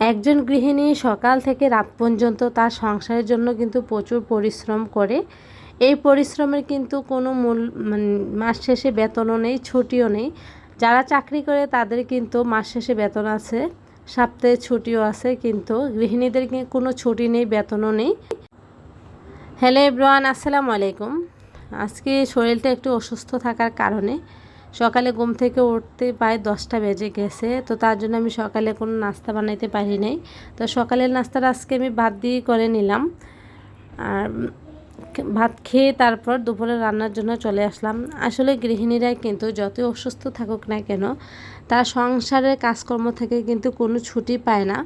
একজন গৃহিণী সকাল থেকে রাত পর্যন্ত তার সংসারের জন্য কিন্তু প্রচুর পরিশ্রম করে। এই পরিশ্রমের কিন্তু কোনো মূল মানে মাস শেষে বেতনও নেই, ছুটিও নেই। যারা চাকরি করে তাদের কিন্তু মাস শেষে বেতন আছে, সপ্তাহে ছুটিও আছে, কিন্তু গৃহিণীদের কোনো ছুটি নেই, বেতনও নেই। হ্যালো এব্রান আসসালামু আলাইকুম। আজকে শরীরটা একটু অসুস্থ থাকার কারণে সকালে ঘুম থেকে উঠতে প্রায় দশটা বেজে গেছে, তো তার জন্য আমি সকালে কোনো নাস্তা বানাইতে পারি নাই। তো সকালের নাস্তাটা আজকে আমি ভাত দিয়ে করে নিলাম। আর ভাত খেয়ে তারপর দুপুরে রান্নার জন্য চলে আসলাম। আসলে গৃহিণীরা কিন্তু যতই অসুস্থ থাকুক না কেন, তার সংসারের কাজকর্ম থেকে কিন্তু কোনো ছুটি পায় না।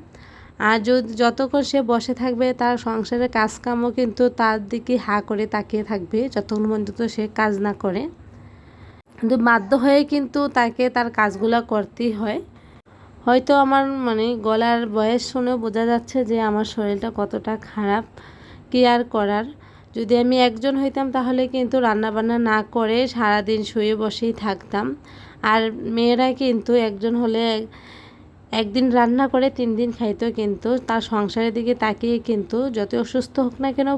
আর যতক্ষণ সে বসে থাকবে, তার সংসারের কাজকামও কিন্তু তার দিকে হা করে তাকিয়ে থাকবে, যতক্ষণ পর্যন্ত সে কাজ না করে। কিন্তু বাধ্য হয়ে কিন্তু তাকে তার কাজগুলো করতেই হয়। হয়তো আমার মানে গলার বয়স শুনেও বোঝা যাচ্ছে যে আমার শরীরটা কতটা খারাপ। কি আর করার। যদি আমি একজন হইতাম তাহলে কিন্তু রান্নাবান্না না করে সারাদিন শুয়ে বসেই থাকতাম। আর মেয়েরা কিন্তু একজন হলে একদিন রান্না করে তিন দিন খাইতো কিন্তু তার সংসারের দিকে তাকিয়ে কিন্তু যত অসুস্থ হোক না কেন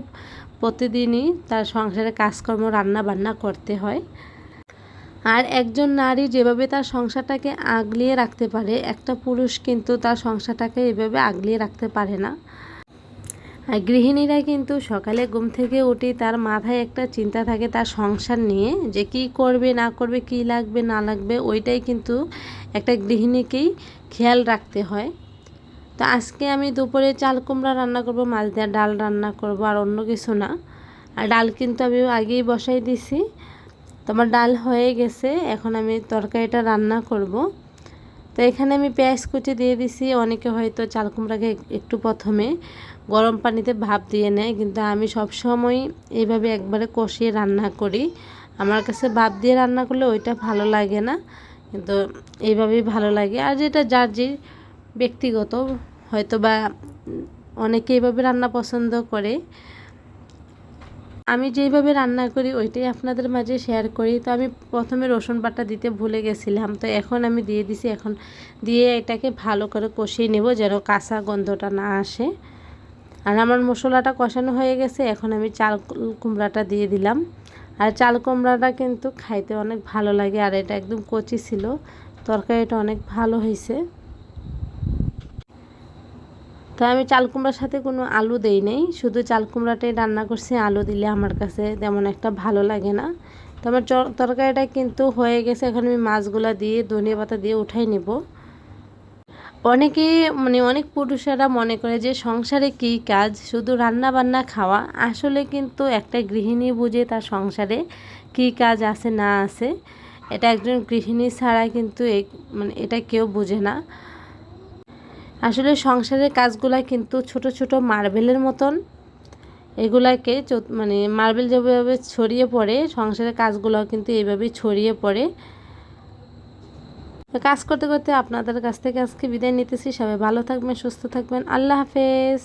প্রতিদিনই তার সংসারে কাজকর্ম রান্না বান্না করতে হয়। আর একজন নারী যেভাবে তার সংসারটাকে আগলিয়ে রাখতে পারে, একটা পুরুষ কিন্তু তার সংসারটাকে এভাবে আগলিয়ে রাখতে পারে না। আর গৃহিণীরা কিন্তু সকালে ঘুম থেকে উঠে তার মাথায় একটা চিন্তা থাকে তার সংসার নিয়ে, যে কি করবে, না করবে, কি লাগবে, না লাগবে, ওইটাই কিন্তু একটা গৃহিণীকেই খেয়াল রাখতে হয়। তো আজকে আমি দুপুরে চাল কুমড়া রান্না করব, মাছ দেওয়া ডাল রান্না করব আর অন্য কিছু না। আর ডাল কিন্তু আমি আগেই বসাই দিছি। তোমার ডাল হয়ে গেছে, এখন আমি তরকারিটা রান্না করব। তো এখানে আমি পেঁয়াজ কুচি দিয়ে দিছি, অনেকে হয়তো চাল কুমড়াকে একটু প্রথমে গরম পানিতে ভাপ দিয়ে নেয়, কিন্তু আমি সব সময় এইভাবে একবারে কষিয়ে রান্না করি। আমার কাছে ভাপ দিয়ে রান্না করলে ওইটা ভালো লাগে না, কিন্তু এইভাবেই ভালো লাগে। আর যেটা যার যে ব্যক্তিগত হয়তো বা অনেকে এইভাবে রান্না পছন্দ করে আমি যেইভাবে রান্না করি, ওইটাই আপনাদের মাঝে শেয়ার করি। তো আমি প্রথমে রসুন বাটা দিতে ভুলে গেছিলাম। তো এখন আমি দিয়ে দিছি, এখন দিয়ে এটাকে ভালো করে কষিয়ে নেব যেন কাঁচা গন্ধটা না আসে। আর আমার মশলাটা কষানো হয়ে গেছে, এখন আমি চাল কুমড়াটা দিয়ে দিলাম। আর চাল কুমড়াটা কিন্তু খাইতে অনেক ভালো লাগে, আর এটা একদম কচি ছিল, তরকারিটা অনেক ভালো হয়েছে তো আমি চাল কুমড়ার সাথে কোনো আলু দেই নেই। শুধু চাল কুমড়াটাই রান্না করছি, আলু দিলে আমার কাছে তেমন একটা ভালো লাগে না। তো আমার তরকারিটা কিন্তু হয়ে গেছে, এখন আমি মাছগুলো দিয়ে, ধনিয়া পাতা দিয়ে উঠাই নেব। অনেকে মানে অনেক পুরুষেরা মনে করে যে সংসারে কী কাজ? শুধু রান্না বান্না খাওয়া। আসলে কিন্তু একটা গৃহিণী বুঝে তার সংসারে কী কাজ আছে না আছে, এটা একজন গৃহিণী ছাড়া কিন্তু মানে এটা কেউ বোঝে না। আসলে সংসারের কাজগুলা কিন্তু ছোট ছোট মার্বেলের মতন। এগুলাকে মানে মার্বেল যেভাবে ছড়িয়ে পড়ে, সংসারের কাজগুলো কিন্তু এইভাবেই ছড়িয়ে পড়ে। কাজ করতে করতে আপনাদের কাছ থেকে আজকে বিদায় নিতেছি। সবাই ভালো থাকবেন, সুস্থ থাকবেন। আল্লাহ হাফেজ।